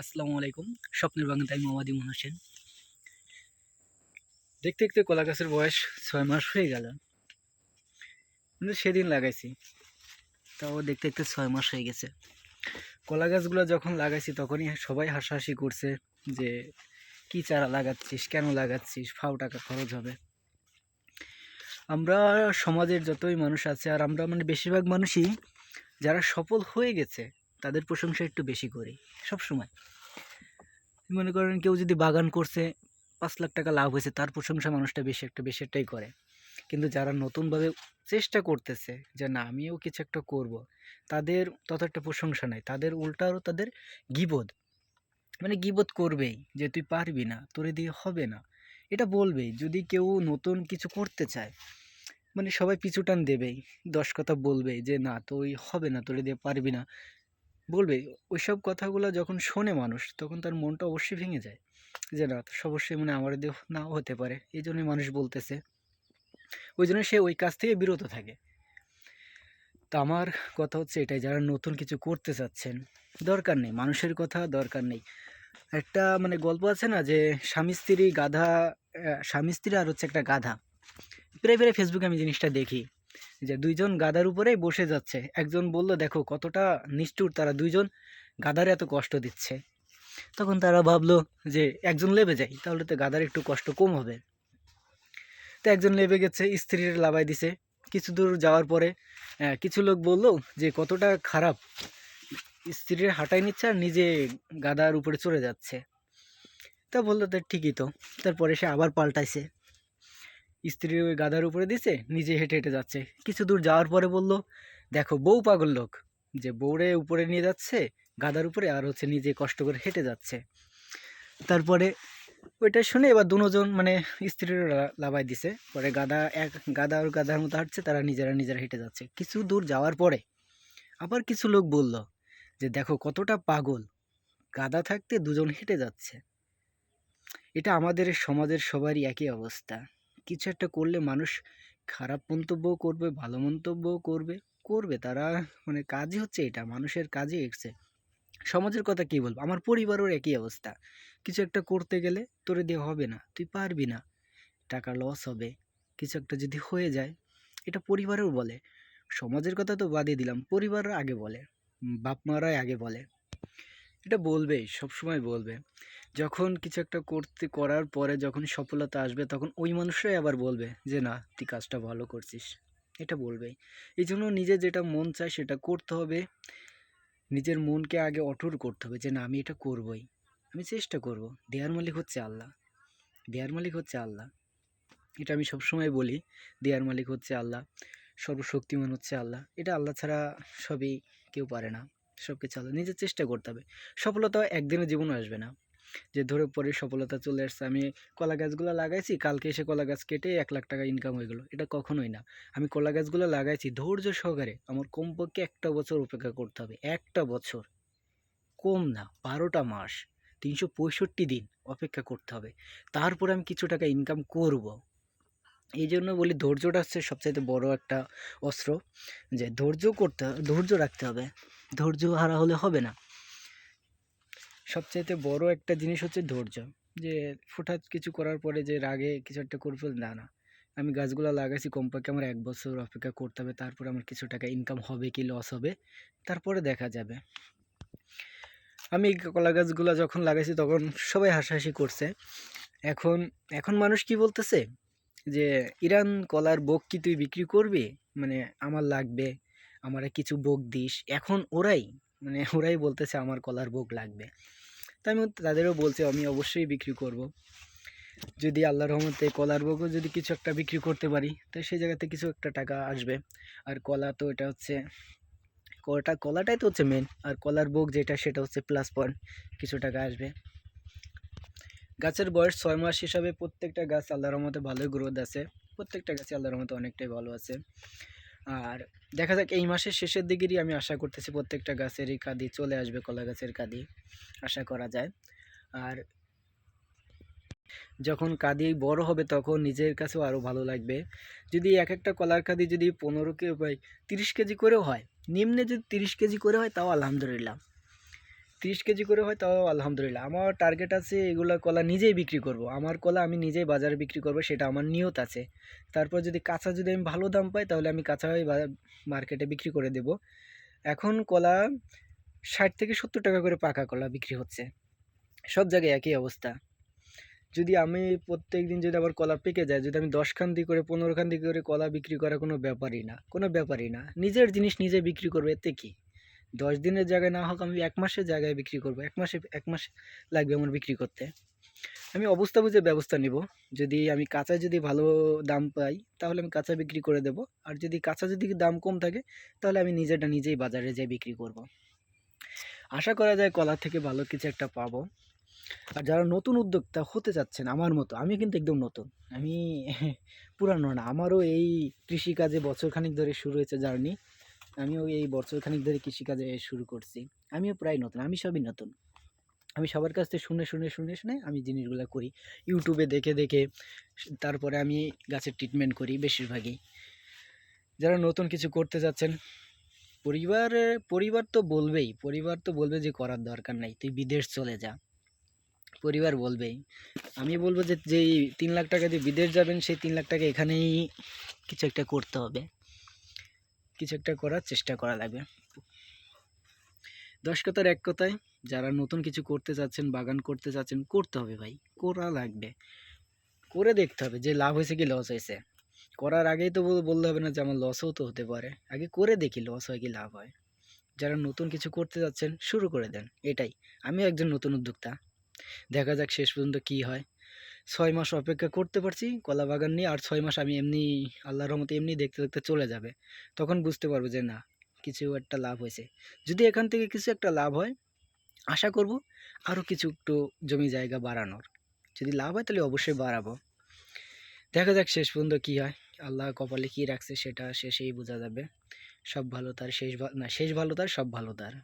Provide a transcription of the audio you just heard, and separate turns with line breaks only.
আসসালামু আলাইকুম। স্বপ্নের বাগান তাই মোহাম্মদ ইমন হোসেন। দেখতে দেখতে কলা গাছের বয়স ছয় মাস হয়ে গেল। কিন্তু সেদিন লাগাইছি। তাও দেখতে দেখতে ছয় মাস হয়ে গেছে। কলা গাছগুলো যখন লাগাইছি তখনই সবাই হাসাহাসি করছে যে, কি চারা লাগাচ্ছিস? কেন লাগাচ্ছিস? ফাও টাকা খরচ হবে। আমরা সমাজের যতই মানুষ আছে, আর আমরা মানে বেশিরভাগ মানুষই যারা সফল হয়ে গেছে তাদের প্রশংসা একটু বেশি করি সব সময় মনে করেন কেউ যদি বাগান করছে, পাঁচ লাখ টাকা লাভ হয়েছে, তার প্রশংসা মানুষটা বেশি একটা, বেশি একটাই করে। কিন্তু যারা নতুনভাবে চেষ্টা করতেছে যে, না, আমিও কিছু একটা করব। তাদের তত একটা প্রশংসা নাই। তাদের উল্টা আরও তাদের গিবোধ মানে গিবোধ করবেই যে, তুই পারবি না, তোরে দিয়ে হবে না। এটা বলবেই। যদি কেউ নতুন কিছু করতে চায় মানে সবাই পিছু টান দেবেই। দশ কথা বলবেই যে, না, তুই হবে না, তোরে দিয়ে পারবি না। বলবে, ওইসব কথাগুলো যখন শোনে মানুষ, তখন তার মনটা অবশ্যই ভেঙে যায়। যে না অবশ্যই মানে আমার দেহ নাও হতে পারে। এই জন্যই মানুষ বলতেছে। ওই জন্য সে ওই কাজ থেকে বিরত থাকে। তা আমার কথা হচ্ছে এটাই, যারা নতুন কিছু করতে চাচ্ছেন, দরকার নেই, মানুষের কথা দরকার নেই। একটা মানে গল্প আছে না যে, স্বামী স্ত্রী গাধা স্বামী স্ত্রী আর হচ্ছে একটা গাধা। প্রায় প্রায় ফেসবুকে আমি জিনিসটা দেখি। যে দুইজন গাদার উপরেই বসে যাচ্ছে। একজন বলল, দেখো কতটা নিষ্ঠুর তারা দুইজন গাদার এত কষ্ট দিচ্ছে। তখন তারা ভাবলো যে একজন লেবে যাই, তাহলে তো গাদার একটু কষ্ট কম হবে। তো একজন লেবে গেছে, স্ত্রীর লাভাই দিছে। কিছু দূর যাওয়ার পরে কিছু লোক বলল যে কতটা খারাপ, স্ত্রীর হাঁটাই নিচ্ছে আর নিজে গাদার উপরে চড়ে যাচ্ছে। তা বলল, তো ঠিকই তো। তারপরে সে আবার পাল্টাইছে। স্ত্রী ওই গাদার উপরে দিছে, নিজে হেঁটে হেঁটে যাচ্ছে। কিছু দূর যাওয়ার পরে বলল, দেখো, বউ পাগল লোক। যে বউরে উপরে নিয়ে যাচ্ছে গাদার উপরে, আর হচ্ছে নিজে কষ্ট করে হেঁটে যাচ্ছে। তারপরে ওইটা শুনে এবার দুজন মানে স্ত্রীর লাভাই দিছে। পরে গাদা এক গাদা আর গাদার মতো হাঁটছে, তারা নিজেরা নিজেরা হেঁটে যাচ্ছে। কিছু দূর যাওয়ার পরে আবার কিছু লোক বলল, যে দেখো, কতটা পাগল। গাদা থাকতে দুজন হেঁটে যাচ্ছে। এটা আমাদের সমাজের সবারই একই অবস্থা। কিছু একটা করলে মানুষ খারাপ মন্তব্যও করবে, ভালো মন্তব্যও করবে করবে। তারা মানে কাজই হচ্ছে এটা, মানুষের কাজই এসছে সমাজের কথা কী বলব? আমার পরিবারের একই অবস্থা। কিছু একটা করতে গেলে তোরে দিয়ে হবে না, তুই পারবি না। টাকা লস হবে, কিছু একটা যদি হয়ে যায়, এটা পরিবারেও বলে। সমাজের কথা তো বাদই দিলাম পরিবারও আগে বলে বাপ মারাই আগে বলে। এটা বলবেই সবসময় বলবে। যখন কিছু একটা করতে, করার পরে যখন সফলতা আসবে, তখন ওই মানুষরাই আবার বলবে যে, না, তুই কাজটা ভালো করছিস। এটা বলবেই। এই জন্য নিজে যেটা মন চায় সেটা করতে হবে। নিজের মনকে আগে অটুট করতে হবে যে, না, আমি এটা করবই। আমি চেষ্টা করব। দেয়ার মালিক হচ্ছে আল্লাহ। দেয়ার মালিক হচ্ছে আল্লাহ। এটা আমি সবসময় বলি, দেয়ার মালিক হচ্ছে আল্লাহ। সর্বশক্তিমান হচ্ছে আল্লাহ। এটা আল্লাহ ছাড়া সবই কেউ পারে না। সব কিছু আল্লাহ নিজের চেষ্টা করতে হবে। সফলতা একদিনে জীবনে আসবে না। যে ধরে পরে সফলতা চলে আসছে, আমি কলা গাছগুলো লাগাইছি, কালকে এসে কলা গাছ কেটে এক লাখ টাকা ইনকাম হয়ে গেলো। এটা কখনোই না। আমি কলা গাছগুলো লাগাইছি ধৈর্য সহকারে। আমার কমপক্ষে একটা বছর অপেক্ষা করতে হবে। একটা বছর। কম না, বারোটা মাস। তিনশো পঁয়ষট্টি দিন অপেক্ষা করতে হবে। তারপরে আমি কিছু টাকা ইনকাম করব। এই জন্য বলি ধৈর্যটা হচ্ছে সবচাইতে বড় একটা অস্ত্র। যে ধৈর্য করতে, ধৈর্য রাখতে হবে। ধৈর্য হারা হলে হবে না। সবচাইতে বড় একটা জিনিস হচ্ছে ধৈর্য, যে হঠাৎ কিছু করার পরে যে রাগে কিছু একটা করব না না, আমি গাছগুলো লাগাইছি, কমপক্ষে আমার এক বছর অপেক্ষা করতে হবে, তারপর আমার কিছু টাকা ইনকাম হবে কি লস হবে, তারপরে দেখা যাবে। আমি কলা গাছগুলো যখন লাগাইছি, তখন সবাই হাসাহাসি করছে। এখন এখন মানুষ কি বলতেছে? যে, ইরান কলার বক কি তুই বিক্রি করবি? মানে আমার লাগবে। আমার কিছু বোক দিস। এখন ওরাই মানে ওরাই বলতেছে, আমার কলার বোক লাগবে। তাই আমি তাদেরও বলছি, আমি অবশ্যই বিক্রি করব। যদি আল্লাহর রহমতে কলার বোকও যদি কিছু একটা বিক্রি করতে পারি, তো সেই জায়গাতে কিছু একটা টাকা আসবে। আর কলা তো এটা হচ্ছে কলাটা কলাটাই তো হচ্ছে মেন আর কলার বোক যেটা সেটা হচ্ছে প্লাস পয়েন্ট কিছু টাকা আসবে। গাছের বয়স ছয় মাস হিসাবে প্রত্যেকটা গাছ আল্লাহর রহমতে ভালোই গ্রোথ আছে। প্রত্যেকটা গাছে আল্লাহর রহমতে অনেকটাই ভালো আছে। আর দেখা যাক, এই মাসের শেষের দিকেরই আমি আশা করতেছি প্রত্যেকটা গাছেরই কাঁদি, চলে আসবে কলা গাছের কাঁদি, আশা করা যায়। আর যখন কাঁদি বড় হবে তখন নিজের কাছেও আরও ভালো লাগবে। যদি এক একটা কলার কাঁদি যদি পনেরো কে তিরিশ কেজি করেও হয়, নিম্নে যদি তিরিশ কেজি করে হয়, তাও আলহামদুলিল্লাহ। তিরিশ কেজি করে হয়, তাও আলহামদুলিল্লাহ। আমার টার্গেট আছে এগুলো কলা নিজেই বিক্রি করব। আমার কলা আমি নিজেই বাজারে বিক্রি করব, সেটা আমার নিয়ত আছে। তারপর যদি কাঁচা যদি আমি ভালো দাম পাই, তাহলে আমি কাঁচা মার্কেটে বিক্রি করে দেব। এখন কলা ষাট থেকে সত্তর টাকা করে পাকা কলা বিক্রি হচ্ছে। সব জায়গায় একই অবস্থা। যদি আমি প্রত্যেক দিন যদি আবার কলা পেকে যায়, যদি আমি দশ খান দিয়ে করে, পনেরো খান দিয়ে করে কলা বিক্রি করা কোনো ব্যাপারই না। কোনো ব্যাপারই না। নিজের জিনিস নিজে বিক্রি করবে, এতে কি? দশ দিনের জায়গায় না হোক আমি এক মাসের জায়গায় বিক্রি করব। এক মাসে, এক মাস লাগবে আমার বিক্রি করতে। আমি অবস্থা বুঝে ব্যবস্থা নিব। যদি আমি কাঁচায় যদি ভালো দাম পাই, তাহলে আমি কাঁচা বিক্রি করে দেব। আর যদি কাঁচা যদি দাম কম থাকে, তাহলে আমি নিজেরটা নিজেই বাজারে যেয়ে বিক্রি করব। আশা করা যায় কলা থেকে ভালো কিছু একটা পাবো। আর যারা নতুন উদ্যোক্তা হতে চাচ্ছেন, আমার মতো, আমি কিন্তু একদম নতুন। আমি পুরানো না, আমারও এই কৃষিকাজে বছরখানিক ধরে শুরু হয়েছে জার্নি। আমিও এই বছরখানিক ধরে কৃষিকাজে শুরু করছি। আমিও প্রায় নতুন, আমি সবই নতুন। আমি সবার কাছ থেকে শুনে শুনে শুনে শুনে আমি জিনিসগুলো করি। ইউটিউবে দেখে দেখে, তারপরে আমি গাছের ট্রিটমেন্ট করি বেশিরভাগই। যারা নতুন কিছু করতে যাচ্ছেন, পরিবার পরিবার তো বলবেই, পরিবার তো বলবে যে করার দরকার নাই, তুই বিদেশ চলে যা। পরিবার বলবেই। আমি বলব যে, যেই তিন লাখ টাকা দিয়ে বিদেশ যাবেন, সেই তিন লাখ টাকা এখানেই কিছু একটা করতে হবে। কিছু একটা করার চেষ্টা করা লাগবে। দশ কথার এক কথায় যারা নতুন কিছু করতে চাচ্ছেন বাগান করতে চাচ্ছেন করতে হবে ভাই, করা লাগবে। করে দেখতে হবে যে লাভ হয়েছে কি লস হয়েছে। করার আগেই তো বল- বললে হবে না যে আমার লসও তো হতে পারে। আগে করে দেখি লস হয় কি লাভ হয়। যারা নতুন কিছু করতে যাচ্ছেন, শুরু করে দেন, এটাই। আমি একজন নতুন উদ্যোক্তা। দেখা যাক শেষ পর্যন্ত কি হয়। ছয় মাস অপেক্ষা করতে পারছি, কলা বাগান নিয়ে, আর ছয় মাস আমি এমনি, আল্লাহর রহমতে এমনি দেখতে দেখতে চলে যাবে। তখন বুঝতে পারব যে না, কিছু একটা লাভ হয়েছে। যদি এখান থেকে কিছু একটা লাভ হয়, আশা করব আরও কিছু একটু জমি জায়গা বাড়ানোর। যদি লাভ হয় তাহলে অবশ্যই বাড়াবো। দেখা যাক শেষ পর্যন্ত কী হয়। আল্লাহ কপালে কী রাখছে সেটা শেষেই বোঝা যাবে। সব ভালো তার, শেষ না, শেষ ভালো তার, সব ভালো তার।